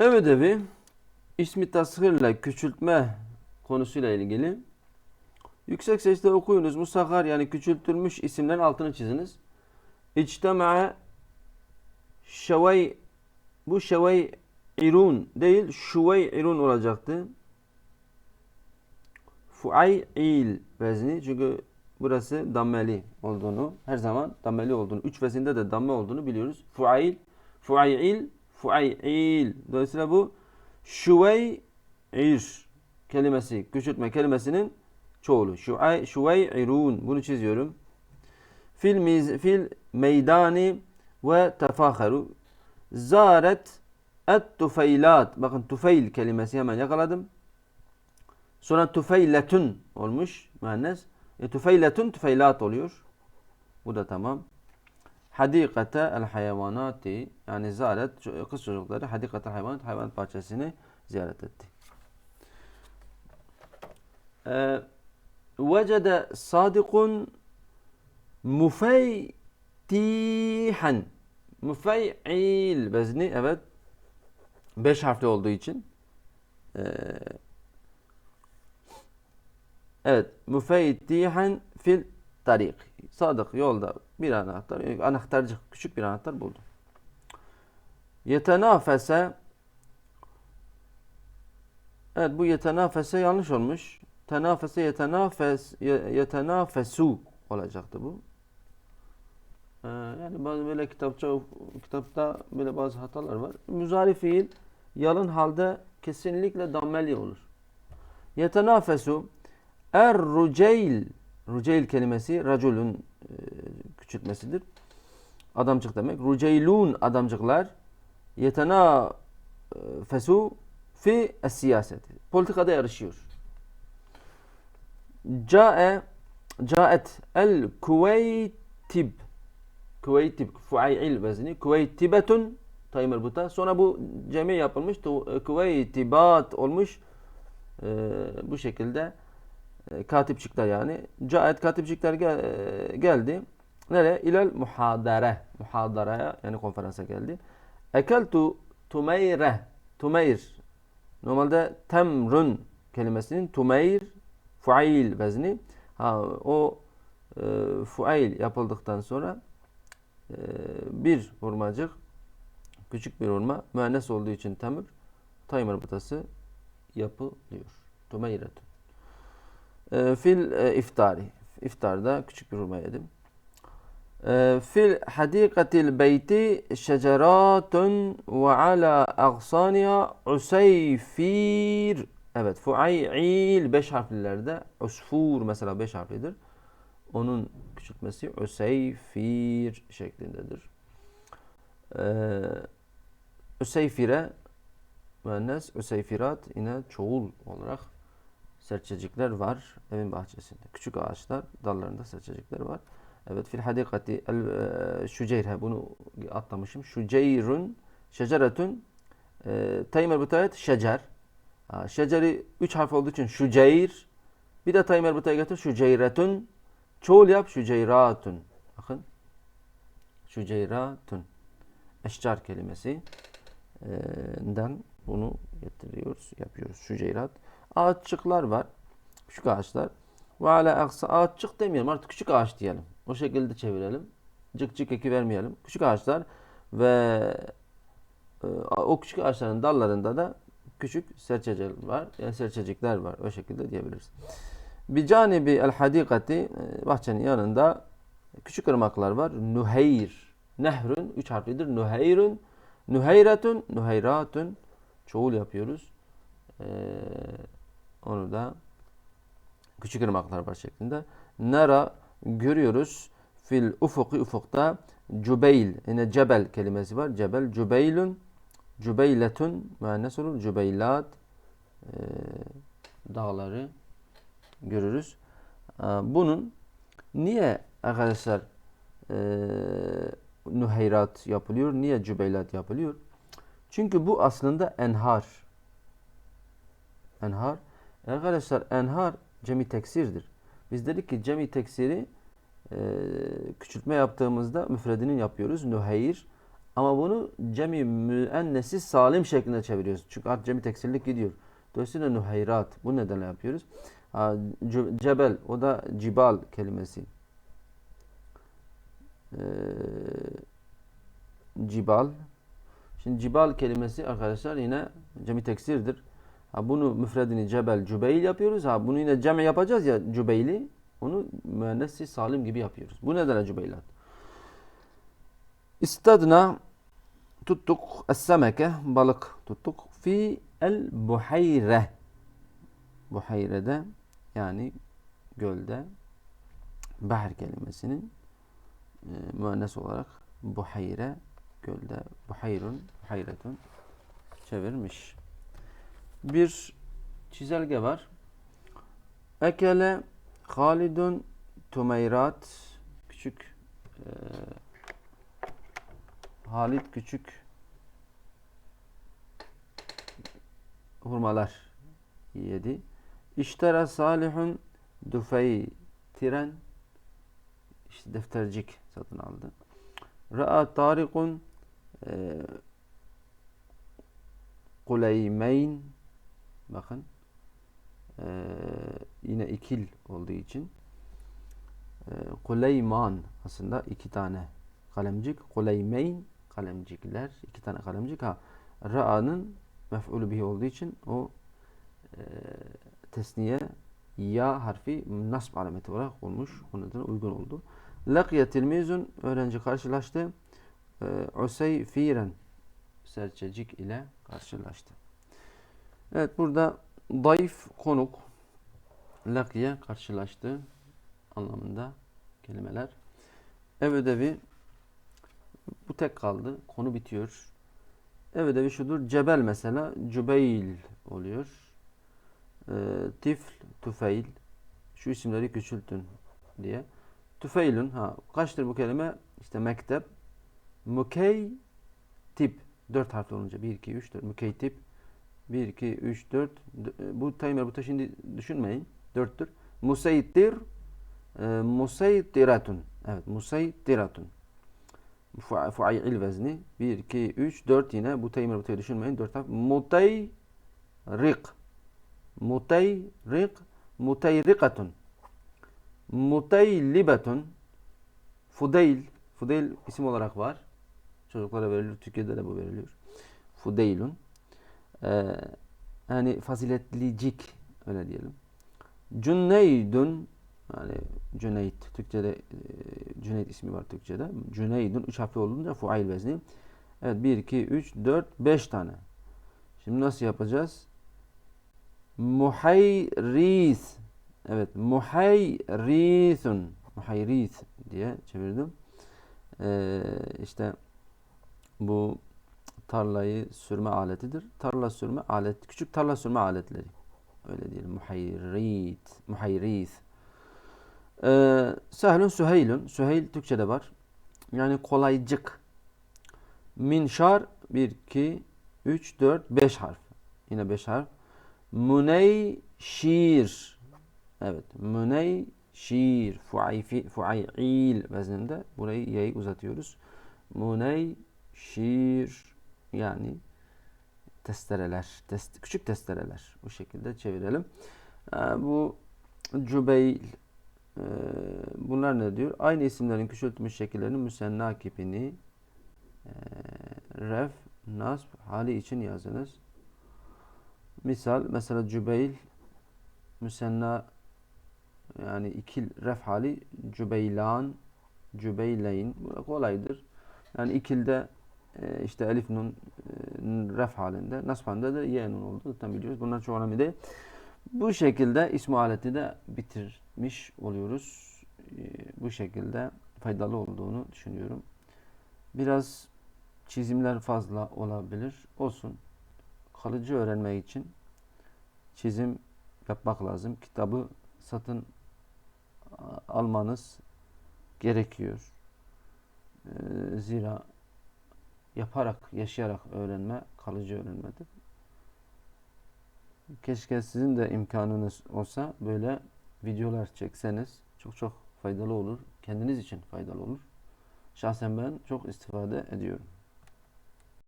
Ev ödevi ismi tasgirle küçültme konusuyla ilgili. Yüksek sesle okuyunuz. Musahhar yani küçültülmüş isimlerin altını çiziniz. İçtema'a şevey bu şevey irun değil şuvey irun olacaktı. Fuayil vezni çünkü burası dammeli olduğunu her zaman dammeli olduğunu üç vezinde de damme olduğunu biliyoruz. Fuail, fuayil, fuayil. Dolayısıyla bu şuveyir kelimesi, küçültme kelimesinin çoğulu. Şuay, şuveyirun. Bunu çiziyorum. Fil, miz, fil meydani ve tefakharu. Zaret et tufeylat. Bakın tufeyl kelimesi hemen yakaladım. Sonra tufeyletun olmuş mühennes. E, tufeyletun tufeylat oluyor. Bu da tamam. Hadikate el hayvanati yani ziyaret kız çocukları hadikate hayvanat hayvanat bahçesini ziyaret etti. Ee, vecede sadikun mufeytihan mufey'il vezni evet beş harfli olduğu için ee, evet mufeytihan fil tarik sadık yolda bir anahtar anahtarcık küçük bir anahtar buldu. Yetenafese Evet bu yetenafese yanlış olmuş. Tenafese yetenafes yetenafesu olacaktı bu. Ee, yani bazı böyle kitapça kitapta böyle bazı hatalar var. Müzari fiil yalın halde kesinlikle dammeli olur. Yetenafesu er ruceyl ruceyl kelimesi raculun e, küçültmesidir. Adamcık demek. Ruceylun adamcıklar yetenafesu fi siyaseti. Politikada yarışıyor. Cae caet el kuveytib kuveytib fuayil vezni kuveytibetun tay merbuta. Sonra bu cemi yapılmış kuveytibat olmuş. Ee, bu şekilde e, katipçikler yani. Caet katipçikler gel, e, geldi. Nereye? İlel muhadere. Muhadaraya yani konferansa geldi. Ekeltu tumeyre. Tumeyr Normalde temrun kelimesinin tumeyr fuail vezni. Ha, o e, fuail yapıldıktan sonra e, bir hurmacık küçük bir hurma müennes olduğu için temür tay mırbıtası yapılıyor. Tumeyretun. Ee, fil e, iftari. İftarda küçük bir hurma yedim. Ee, fil hadikatil beyti şeceratun ve ala agsaniha useyfir. Evet, fuayil beş harflilerde usfur mesela beş harflidir. Onun küçültmesi useyfir şeklindedir. Ee, Üseyfire müennes, Üseyfirat yine çoğul olarak serçecikler var evin bahçesinde. Küçük ağaçlar dallarında serçecikler var. Evet fil hadikati el e, şüceyr bunu atlamışım. Şüceyrun şeceretun e, taymer butayet şecer. Ha, şeceri üç harf olduğu için şüceyr. Bir de taymer butaya getir şüceyretun. Çoğul yap şüceyratun. Bakın. Şüceyratun. Eşcar kelimesi den bunu getiriyoruz, yapıyoruz. Şüceyrat. Ağaççıklar var. Küçük ağaçlar. Ve ala aksa ağaççık demeyelim artık küçük ağaç diyelim. O şekilde çevirelim. Cık cık eki vermeyelim. Küçük ağaçlar ve e, o küçük ağaçların dallarında da küçük serçecikler var. Yani serçecikler var. O şekilde diyebiliriz. Bir canibi el hadikati e, bahçenin yanında küçük ırmaklar var. Nuheyr. Nehrün üç harflidir. Nuheyrün. Nuheyretun. Nuheyratun. Çoğul yapıyoruz. Ee, onu da küçük ırmaklar var şeklinde. Nara görüyoruz. Fil ufuki ufukta cübeyl yine cebel kelimesi var. Cebel cübeylun cübeyletun müennes olur. Cübeylat e, dağları görürüz. E, bunun niye arkadaşlar e, nuheyrat yapılıyor? Niye cübeylat yapılıyor? Çünkü bu aslında enhar. Enhar. Arkadaşlar enhar cemi teksirdir. Biz dedik ki cemi teksiri e, küçültme yaptığımızda müfredini yapıyoruz. Nuheyr. Ama bunu cemi müennesi salim şeklinde çeviriyoruz. Çünkü artık cemi teksirlik gidiyor. Dolayısıyla nuhayrat. Bu nedenle yapıyoruz. Ha, ce- cebel o da cibal kelimesi. Ee, cibal. Şimdi cibal kelimesi arkadaşlar yine cemi teksirdir. Ha, bunu müfredini cebel, cübeyl yapıyoruz. Ha, bunu yine cemi yapacağız ya cübeyli. Onu müennesi salim gibi yapıyoruz. Bu nedenle cübeylat. İstadna tuttuk es-semeke balık tuttuk fi el buhayre buhayrede yani gölde bahar kelimesinin e, müennes olarak buhayre gölde buhayrun buhayretun çevirmiş. Bir çizelge var. Ekele Halidun Tumeyrat küçük e, Halit küçük hurmalar yedi. İştera Salihun Düfey Tiren işte deftercik satın aldı. Ra'a Tarikun e, Kuleymeyn bakın e, yine ikil olduğu için e, Kuleyman aslında iki tane kalemcik. Kuleymeyn kalemcikler. iki tane kalemcik. Ha, Ra'nın mef'ulü bihi olduğu için o e, tesniye ya harfi nasb alameti olarak olmuş. Onun adına uygun oldu. Lakiye tilmizun öğrenci karşılaştı. E, Usey firen serçecik ile karşılaştı. Evet burada dayf konuk lakiye karşılaştı anlamında kelimeler. Ev ödevi bu tek kaldı. Konu bitiyor. Ev ödevi şudur. Cebel mesela cübeyl oluyor. Ee, tifl, tüfeil. Şu isimleri küçültün diye. Tüfeilün. Ha, kaçtır bu kelime? İşte mektep. Mükey tip. Dört harfli olunca. 1, 2, 3, 4. Mükey tip. 1, 2, 3, 4. Bu timer bu şimdi düşünmeyin. Dörttür. Museytir. E. Evet. Museytiratun. Fu- Fuayil vezni. 1, 2, 3, 4 yine. Bu timer bu düşünmeyin. 4 harf. Muteyrik. Muteyrik. Muteyrikatun. Muteylibetun. Fudeyl. Fudeyl isim olarak var. Çocuklara verilir. Türkiye'de de bu veriliyor. Fudeylun. Ee, yani faziletlicik öyle diyelim. Cüneydun yani Cüneyt Türkçe'de e, Cüneyt ismi var Türkçe'de. Cüneydun üç harfli olunca fuail vezni. Evet 1 2 3 4 5 tane. Şimdi nasıl yapacağız? Muhayris. Evet muhayrithun. Muhayris diye çevirdim. Ee, işte bu tarlayı sürme aletidir. Tarla sürme alet, küçük tarla sürme aletleri. Öyle diyelim. Muhayrit, muhayris. Ee, Sehlun Süheylun. Süheyl Türkçe'de var. Yani kolaycık. Minşar 1, 2, 3, 4, 5 harf. Yine 5 harf. Müneyşir. Evet. Müneyşir. Fuayfi, fuayil vezninde. Burayı yayı uzatıyoruz. Müneyşir. Yani testereler. Test, küçük testereler. Bu şekilde çevirelim. Ee, bu Cübeyl ee, bunlar ne diyor? Aynı isimlerin küçültülmüş şekillerinin müsenna kipini e, ref, nasb hali için yazınız. Misal mesela Cübeyl müsenna yani ikil ref hali Cübeylan Cübeyleyn bu kolaydır. Yani ikilde e, işte elif nun e, ref halinde nasb halinde de ye nun oldu. Zaten biliyoruz. Bunlar çok önemli değil. Bu şekilde ismi aleti de bitirmiş oluyoruz. Ee, Bu şekilde faydalı olduğunu düşünüyorum. Biraz çizimler fazla olabilir. Olsun. Kalıcı öğrenmek için çizim yapmak lazım. Kitabı satın almanız gerekiyor. Ee, Zira yaparak, yaşayarak öğrenme kalıcı öğrenmedir. Keşke sizin de imkanınız olsa böyle videolar çekseniz çok çok faydalı olur. Kendiniz için faydalı olur. Şahsen ben çok istifade ediyorum.